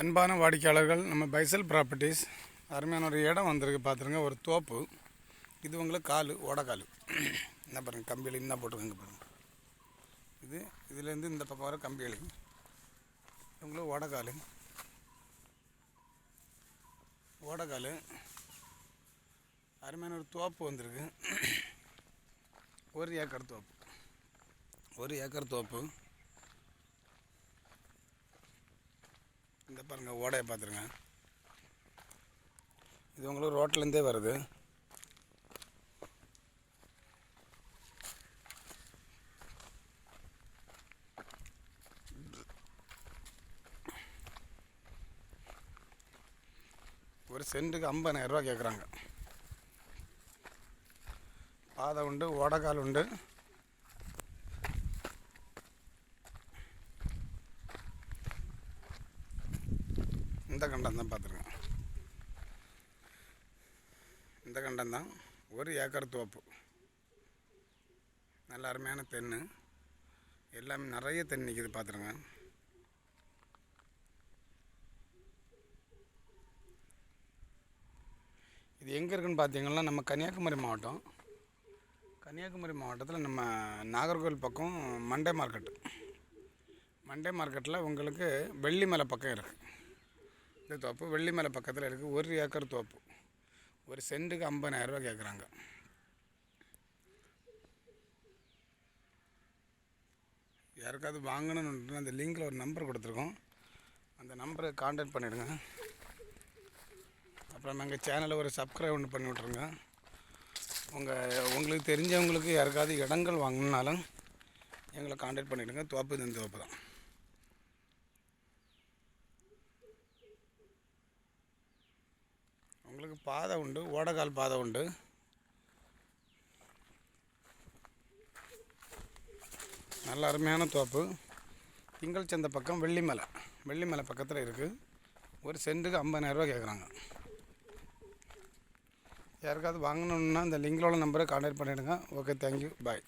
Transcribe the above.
அன்பான வாடிக்கையாளர்கள் நம்ம பைசல் ப்ராப்பர்ட்டிஸ் அருமையான ஒரு இடம் வந்திருக்கு பார்த்துருங்க ஒரு தோப்பு. இது உங்களுக்கு கால் ஓடக்கால். என்ன பாருங்கள் கம்பியில் என்ன போட்டிருக்காங்க பாருங்கள் இது இதுலேருந்து இந்த பக்கம் வர கம்பியலி உங்களுக்கு ஓடக்கால். ஓடக்கால். அருமையான ஒரு தோப்பு வந்திருக்கு. ஒரு ஏக்கர் தோப்பு. ஒரு ஏக்கர் தோப்பு. பாருங்கள் ஓடையை பார்த்துருங்க. இது உங்களுக்கு ரோட்லேருந்தே வருது. ஒரு சென்ட்டுக்கு ஐம்பதாயிரம் ரூபா கேட்குறாங்க. பாதை உண்டு ஓடக்கால் உண்டு. இந்த கண்டம் தான் பார்த்துருங்க இந்த கண்டம் தான் ஒரு ஏக்கர் தோப்பு. நல்ல அருமையான தென்னு. எல்லாமே நிறைய தென் நிற்கிது பார்த்துருங்க. இது எங்கே இருக்குன்னு பார்த்தீங்கன்னா நம்ம கன்னியாகுமரி மாவட்டம். கன்னியாகுமரி மாவட்டத்தில் நம்ம நாகர்கோவில் பக்கம் மண்டே மார்க்கெட்டு. மண்டே மார்க்கெட்டில் உங்களுக்கு வெள்ளிமலை பக்கம் இருக்குது இந்த தோப்பு வெள்ளிமலை பக்கத்தில் இருக்குது ஒரு ஏக்கர் தோப்பு. ஒரு சென்ட்டுக்கு ஐம்பதாயிரரூபா கேட்குறாங்க யாருக்காவது வாங்கணும்னு அந்த லிங்கில் ஒரு நம்பர் கொடுத்துருக்கோம். அந்த நம்பரை காண்டாக்ட் பண்ணிவிடுங்க அப்புறம் நாங்கள் சேனலை ஒரு சப்ஸ்கிரைப் ஒன்று பண்ணி விட்ருங்க உங்கள் உங்களுக்கு தெரிஞ்சவங்களுக்கு யாருக்காவது இடங்கள் வாங்கணுன்னாலும் எங்களை காண்டாக்ட் பண்ணிவிடுங்க தோப்பு இந்த தோப்பு தான். உங்களுக்கு பாதை உண்டு ஓடக்கால் பாதை உண்டு. நல்ல அருமையான தோப்பு. திங்கள் சந்த பக்கம் வெள்ளிமலை. வெள்ளிமலை பக்கத்தில் இருக்குது ஒரு சென்ட்டுக்கு ஐம்பதாயிரரூவா கேட்குறாங்க யாருக்காவது வாங்கணுன்னா இந்த லிங்கில் உள்ள நம்பரை கான்டாக்ட் பண்ணிவிடுங்க ஓகே தேங்க்யூ பாய்